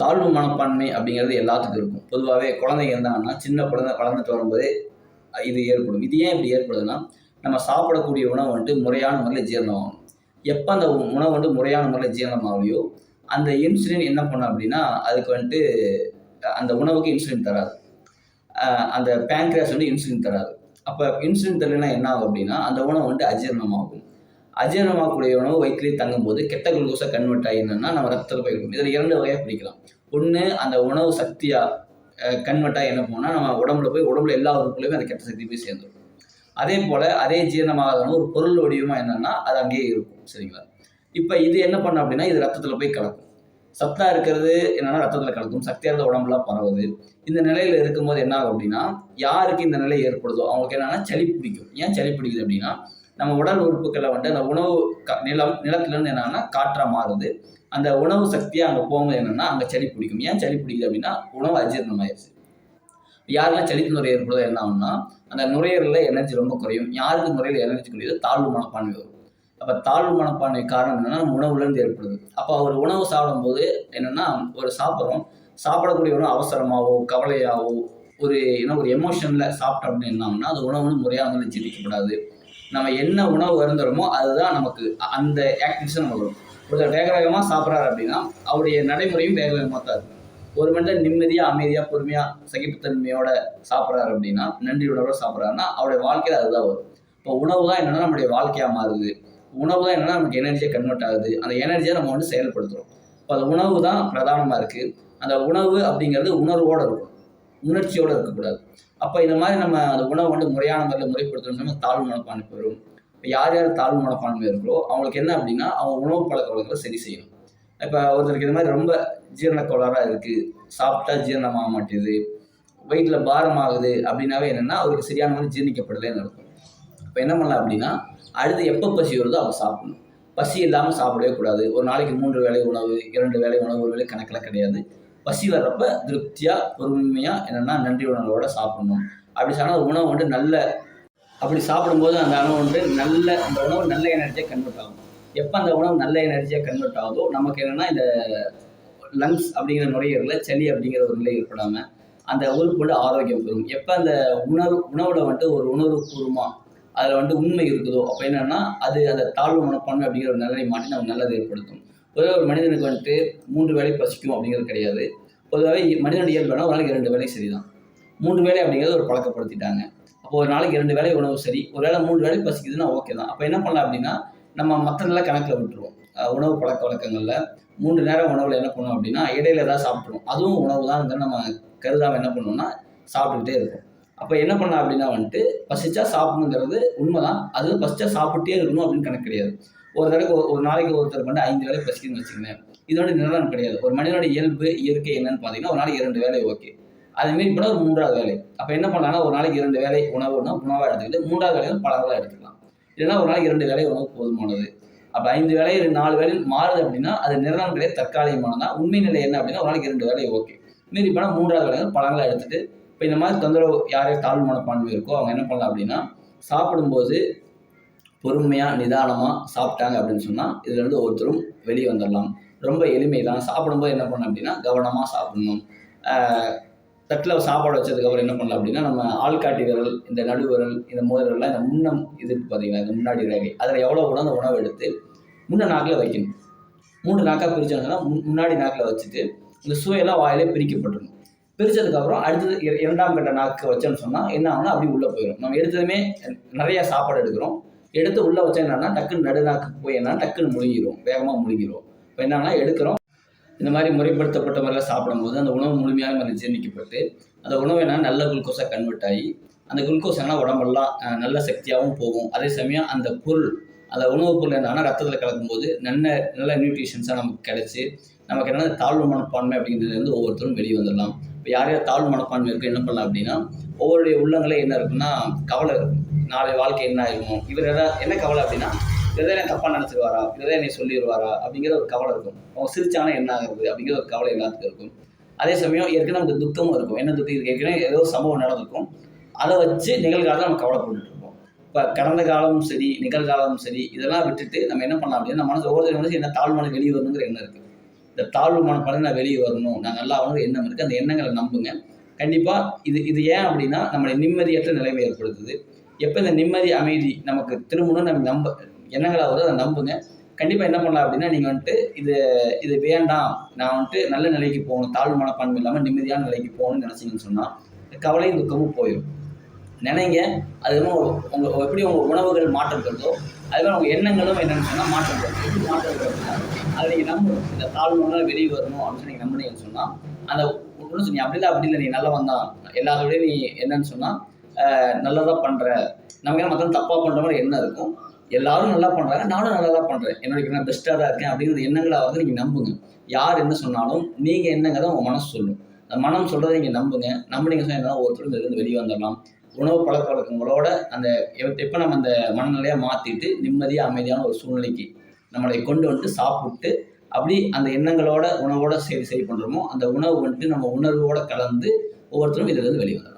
தாழ்வு மனப்பான்மை அப்படிங்கிறது எல்லாத்துக்கும் இருக்கும். பொதுவாகவே குழந்தைங்க இருந்தாங்கன்னா சின்ன குழந்தை வளர்ந்துட்டு வரும்போதே இது ஏற்படும். இது ஏன் இப்படி ஏற்படுதுன்னா நம்ம சாப்பிடக்கூடிய உணவு வந்துட்டு முறையான முறையில் ஜீரணம் ஆகணும் எப்போ அந்த உணவு வந்துட்டு முறையான முறையில் ஜீரணம் ஆகலையோ அந்த இன்சுலின் என்ன பண்ணும் அப்படின்னா அதுக்கு வந்துட்டு அந்த உணவுக்கு இன்சுலின் தராது. அந்த பேங்க்ராஸ் வந்து இன்சுலின் தராது. அப்போ இன்சுலின் தரலைன்னா என்ன ஆகும் அப்படின்னா அந்த உணவு வந்துட்டு அஜீரணமாகும். அஜீரணமாகக்கூடிய உணவு வயிற்றிலே தங்கும்போது கெட்ட குளுக்கோஸாக கன்வெர்ட் ஆகி நம்ம ரத்தத்தில் போய் இதில் இரண்டு வகையாக பிரிக்கலாம். ஒன்று அந்த உணவு சக்தியாக கன்வெர்ட்டாக என்ன போனால் நம்ம உடம்புல போய் உடம்புல எல்லா உறுப்புலையுமே அந்த கெட்ட சக்தி போய் சேர்ந்துடும் அதே போல் அதே ஜீரணமாகாத ஒரு பொருள் வடிவமாக என்னென்னா அது அங்கேயே இருக்கும். சரிங்களா? இப்போ இது என்ன பண்ணும் அப்படின்னா இது ரத்தத்தில் போய் கலக்கும். சத்தா இருக்கிறது என்னென்னா ரத்தத்தில் கலக்கும். சக்தியாக இருந்த உடம்புலாம் பரவுது. இந்த நிலையில் இருக்கும்போது என்ன ஆகும் அப்படின்னா யாருக்கு இந்த நிலை ஏற்படுதோ அவங்களுக்கு என்னென்னா சளி பிடிக்கும். ஏன் சளி பிடிக்குது அப்படின்னா நம்ம உடல் உறுப்புகளை வந்து அந்த உணவு க- நிலம் நிலத்திலேருந்து என்னன்னா காற்றா மாறுது. அந்த உணவு சக்தியாக அங்கே போகும்போது என்னன்னா அங்கே சளி பிடிக்கும். ஏன் சளி பிடிக்குது அப்படின்னா உணவு அஜீரணமாயிருச்சு யாருக்கெல்லாம் சளித்து நுரையீரல் ஏற்படுதோ என்ன ஆகும்னா அந்த நுரையீரலில் எனர்ஜி ரொம்ப குறையும். யாருக்கு நுரையீரல் எனர்ஜி குறையுது தாழ்வு மனப்பான்மை வரும். அப்போ தாழ்வு மனப்பான்மை காரணம் என்னன்னா உணவுலேருந்து ஏற்படுது. அப்போ ஒரு உணவு சாப்பிடும்போது என்னன்னா ஒரு சாப்பிட்றோம். சாப்பிடக்கூடிய உணவு அவசரமாகவோ கவலையாகவோ ஒரு என்ன ஒரு எமோஷனில் சாப்பிட்டோம் அப்படின்னு என்ன ஆகும்னா அது உணவுன்னு முறையாக வந்து ஜீவிக்கப்படாது நம்ம என்ன உணவு வருந்துறோமோ அதுதான் நமக்கு அந்த ஆக்டிவிட்டிஸும் நம்ம வரும் ஒருத்தர் வேக வேகமாக சாப்பிட்றாரு அப்படின்னா அவருடைய நடைமுறையும் வேக வேகமாக தான் இருக்கும். ஒரு மனிதன் நிம்மதியாக அமைதியாக பொறுமையாக சகிப்புத்தன்மையோட சாப்பிட்றாரு அப்படின்னா நன்றி உணர்வோட சாப்பிட்றாருன்னா அவருடைய வாழ்க்கையில் அதுதான் வரும். இப்போ உணவு தான் என்னென்னா நம்முடைய வாழ்க்கையாக மாறுது. உணவு தான் என்னென்னா நமக்கு எனர்ஜியை கன்வெர்ட் ஆகுது. அந்த எனர்ஜியை நம்ம வந்து செயல்படுத்துகிறோம் இப்போ அந்த உணவு தான் பிரதானமாக இருக்குது அந்த உணவு அப்படிங்கிறது உணர்வோடு இருக்கும். உணர்ச்சியோடு இருக்கக்கூடாது. அப்போ இந்த மாதிரி நம்ம அந்த உணவை வந்து முறையான முறையில் முறைப்படுத்தணும் தாழ்வு மனப்பான்மை வரும் இப்போ யார் யார் தாழ்வு மனப்பான்மை இருக்கோ அவங்களுக்கு என்ன அப்படின்னா அவங்க உணவு பழக்க வழக்கங்களை சரி செய்யணும். இப்போ ஒருத்தருக்கு இந்த மாதிரி ரொம்ப ஜீரண கோளாறாக இருக்குது சாப்பிட்டா ஜீரணமாக மாட்டேது வயிற்றில் பாரமாகுது அப்படின்னாவே என்னென்னா அவருக்கு சரியான மாதிரி ஜீர்ணிக்கப்படலைன்னு இருக்கும் இப்போ என்ன பண்ணலாம் அப்படின்னா அடுத்து எப்போ பசி வருதோ அவங்க சாப்பிடணும். பசி இல்லாமல் சாப்பிடவே கூடாது. ஒரு நாளைக்கு மூன்று வேலை உணவு இரண்டு வேலை உணவு ஒரு வேலை கணக்கில் கிடையாது. பசி வர்றப்ப திருப்தியாக பொறுமையாக என்னென்னா நன்றி உணர்வோட சாப்பிடணும். அப்படி சொன்னால் உணவு வந்து நல்ல அப்படி சாப்பிடும்போது அந்த உணவு வந்து நல்ல அந்த உணவு நல்ல எனர்ஜியாக கன்வெர்ட் ஆகும். எப்போ அந்த உணவு நல்ல எனர்ஜியாக கன்வெர்ட் ஆகுதோ நமக்கு என்னென்னா இந்த லங்ஸ் அப்படிங்கிற நுரையீரலில் சளி அப்படிங்கிற ஒரு நிலை ஏற்படாமல் அந்த உறுப்பு வந்து ஆரோக்கியம் பெறும். எப்போ அந்த உணவு உணவில் வந்துட்டு ஒரு உணர்வு பூர்வமாக அதில் வந்துட்டு உண்மை இருக்குதோ அப்போ என்னென்னா அது அந்த தாழ்வு மனப்பான்மை அப்படிங்கிற ஒரு நிலையை மாட்டி நமக்கு நல்லது ஏற்படுத்தும். பொதுவாக ஒரு மனிதனுக்கு வந்துட்டு மூன்று வேலை பசிக்கும் அப்படிங்கிறது கிடையாது. பொதுவாகவே மனிதனுடைய இயல்பு வேணா ஒரு நாளைக்கு இரண்டு வேலை சரிதான். மூன்று வேளை அப்படிங்கிறது ஒரு பழக்கப்படுத்திட்டாங்க. அப்போ ஒரு நாளைக்கு இரண்டு வேலை உணவு சரி. ஒரு வேளை மூன்று வேலை பசிக்குதுன்னா ஓகே தான். அப்போ என்ன பண்ணலாம் அப்படின்னா நம்ம மற்றதெல்லாம் கணக்கில் விட்டுருவோம். உணவு பழக்க வழக்கங்களில் மூன்று நேரம் உணவில் என்ன பண்ணுவோம் அப்படின்னா இடையில ஏதாவது சாப்பிட்ருவோம் அதுவும் உணவு தான் நம்ம கருதாமல் என்ன பண்ணுவோம்னா சாப்பிட்டுக்கிட்டே இருக்கும் அப்போ என்ன பண்ணலாம் அப்படின்னா வந்துட்டு பசிச்சா சாப்பிடணுங்கிறது உண்மைதான். அது பசிச்சா சாப்பிட்டே இருக்கணும் அப்படின்னு கணக்கு கிடையாது. ஒரு தடவை ஒரு- நாளைக்கு ஒருத்தர் வந்து ஐந்து வேலை பசிக்குதுன்னு வச்சுக்கோங்க இதோட நிலவரம் கிடையாது. ஒரு மனிதனோட இயல்பு இயற்கை என்னன்னு பார்த்தீங்கன்னா ஒரு நாளைக்கு இரண்டு வேலை ஓகே அது மாரி போனால் ஒரு மூன்றாவது வேலை அப்போ என்ன பண்ணலாம்னா ஒரு நாளைக்கு இரண்டு வேலை உணவுனா உணவாக எடுத்துக்கிட்டு மூன்றாவது வேலையில் பழங்களாக எடுத்துக்கலாம். இல்லைன்னா ஒரு நாளைக்கு இரண்டு வேலை உணவு போதுமானது. அப்போ ஐந்து வேலை நாலு வேலை மாறுது அப்படின்னா அது நிரந்தரம் கிடையாது தற்காலிகமானதான் உண்மை நிலை என்ன அப்படின்னா ஒரு நாளைக்கு இரண்டு வேலை ஓகே மீறி போனால் மூன்றாவது வேலைகள் பழங்களாக எடுத்துட்டு இப்போ இந்த மாதிரி தொந்தரவு யார் யார் தாழ்வு மனப்பான்மை இருக்கோ அவங்க என்ன பண்ணலாம் அப்படின்னா சாப்பிடும்போது பொறுமையாக நிதானமாக சாப்பிட்டாங்க அப்படின்னு சொன்னால் இதுலேருந்து ஒருத்தரும் வெளியே வந்துடலாம் ரொம்ப எளிமை தான் சாப்பிடும்போது என்ன பண்ணணும் அப்படின்னா கவனமாக சாப்பிடணும். தட்டில் சாப்பாடு வச்சதுக்கப்புறம் என்ன பண்ணலாம் அப்படின்னா நம்ம ஆள்காட்டி விரல் இந்த நடுவிரல் இந்த மோதிரல்லாம் இந்த முன்னம் இது பார்த்தீங்கன்னா இந்த முன்னாடி ரேகை. அதில் எவ்வளோ கூட அந்த உணவு எடுத்து முன்ன நாக்கில் வைக்கணும். மூன்று நாக்காக பிரிச்சாங்கன்னா முன்னாடி நாக்கில் வச்சுட்டு இந்த சுவையெல்லாம் வாயிலே பிரிக்கப்பட்டுரும் பிரிச்சதுக்கப்புறம் அடுத்தது இரண்டாம் கட்ட நாக்கு வச்சோன்னு சொன்னால் என்ன ஆகும்னா அப்படி உள்ளே போயிடும் நம்ம எடுத்ததுமே நிறையா சாப்பாடு எடுக்கிறோம். எடுத்து உள்ளே வச்சா என்னன்னா டக்குன்னு நடுநாக்கு போய் என்னன்னா டக்குன்னு முழுங்கிடும் வேகமாக முழுங்கிடும் இப்போ என்னன்னா எடுக்கிறோம். இந்த மாதிரி முறைப்படுத்தப்பட்ட முறையில் சாப்பிடும்போது அந்த உணவு முழுமையாக நம்ம ஜீர்ணிக்கப்பட்டு அந்த உணவு என்ன நல்ல குளுக்கோஸாக கன்வெர்ட் ஆகி அந்த குளுக்கோஸ் என்ன உடம்பெல்லாம் நல்ல சக்தியாகவும் போகும். அதே சமயம் அந்த பொருள் அந்த உணவுப் பொருள் என்னன்னா ரத்தத்தில் கலக்கும்போது நல்ல நல்ல நியூட்ரிஷன்ஸாக நமக்கு கிடைச்சி நமக்கு என்ன தாழ்வு மனப்பான்மை அப்படிங்கிறது வந்து ஒவ்வொருத்தரும் வெளியே வந்துடலாம். இப்போ யார் யார் தாழ்வு மனப்பான்மை இருக்கு என்ன பண்ணலாம் அப்படின்னா ஒவ்வொருடைய உள்ளங்களே என்ன இருக்குன்னா கவலை இருக்கும். நாளை வாழ்க்கை என்ன ஆகும் இவர் எதாவது என்ன கவலை அப்படின்னா இதை என்ன தப்பாக நினச்சிருவாரா இதை என்னை சொல்லிடுவாரா அப்படிங்கிற ஒரு கவலை இருக்கும். அவங்க சிரிச்சானா என்ன ஆகுறது அப்படிங்கிற ஒரு கவலை எல்லாத்துக்கும் இருக்கும். அதே சமயம் ஏற்கனவே நமக்கு துக்கமும் இருக்கும். என்ன துக்கம்? இதுக்கு ஏற்கனவே ஏதோ ஒரு சம்பவம் நடந்திருக்கும். அதை வச்சு நிகழ்காலத்தில் நம்ம கவலைப்பட்டு இருப்போம். இப்போ கடந்த காலமும் சரி நிகழ்காலமும் சரி இதெல்லாம் விட்டுட்டு நம்ம என்ன பண்ணலாம் அப்படின்னா நம்ம மனசு ஒவ்வொருத்தர் மனசு என்ன தாழ்மான வெளியே வரணுங்கிற எண்ணம் இருக்குது இந்த தாழ்வு மனப்பாடம் நான் வெளியே வரணும். நான் நல்லா ஆகணும் எண்ணம் இருக்குது அந்த எண்ணங்களை நம்புங்க. கண்டிப்பாக இது இது ஏன் அப்படின்னா நம்மளை நிம்மதியற்ற நிலைமை ஏற்படுத்துது. எப்போ இந்த நிம்மதி அமைதி நமக்கு திரும்பணும் நம்ம நம்ப எண்ணங்களாவது அதை நம்புங்க. கண்டிப்பாக என்ன பண்ணலாம் அப்படின்னா நீங்கள் வந்துட்டு இது இது வேண்டாம். நான் வந்துட்டு நல்ல நிலைக்கு போகணும். தாழ்வு மனப்பான்மை இல்லாமல் நிம்மதியான நிலைக்கு போகணும்னு நினச்சிங்கன்னு சொன்னால் கவலையும் துக்கமும் போயிடும் நினைங்க. அது உங்கள் எப்படி உங்கள் உணவுகள் மாற்றம் பெறுதோ அது மாதிரி உங்கள் எண்ணங்களும் என்னென்னு சொன்னால் மாற்றம் பெறும் எப்படி மாற்றம் பெறும்னா அதை நீங்கள் நம்ப. இந்த தாழ்வுனால வெளியே வரணும் அப்படின்னு சொல்லி நீங்கள் நம்பினீங்கன்னு சொன்னால் அந்த ஒன்று சொன்னீங்க அப்படி இல்லை அப்படி இல்லை நீ நல்லா வந்தான் எல்லாத்தோடய நீ என்னன்னு சொன்னால் நல்லதாக பண்ணுற நமக்கு என்ன மற்ற தப்பாக பண்ணுற மாதிரி எண்ணம் இருக்கும். எல்லாரும் நல்லா பண்ணுறாங்க நானும் நல்லா தான் பண்ணுறேன் என்னோட நான் பெஸ்ட்டாக தான் இருக்கேன். அப்படிங்கிற எண்ணங்களை வந்து நீங்கள் நம்புங்க. யார் என்ன சொன்னாலும் நீங்கள் என்னங்கிறத உங்கள் மனசு சொல்லும். அந்த மனம் சொல்கிறத நீங்கள் நம்புங்க. நம்பினீங்க சொன்னால் ஒருத்தரும் இருந்து வெளியே வந்துடலாம். உணவு பழக்க வழக்கங்களோட அந்த எப்போ நம்ம அந்த மனநிலையாக மாற்றிட்டு நிம்மதியாக அமைதியான ஒரு சூழ்நிலைக்கு நம்மளை கொண்டு வந்துட்டு சாப்பிட்டு அப்படி அந்த எண்ணங்களோட உணவோட சரி சரி பண்ணுறோமோ அந்த உணவு வந்துட்டு நம்ம உணர்வோட கலந்து ஒவ்வொருத்தரும் இதிலிருந்து வெளியே வந்துடலாம்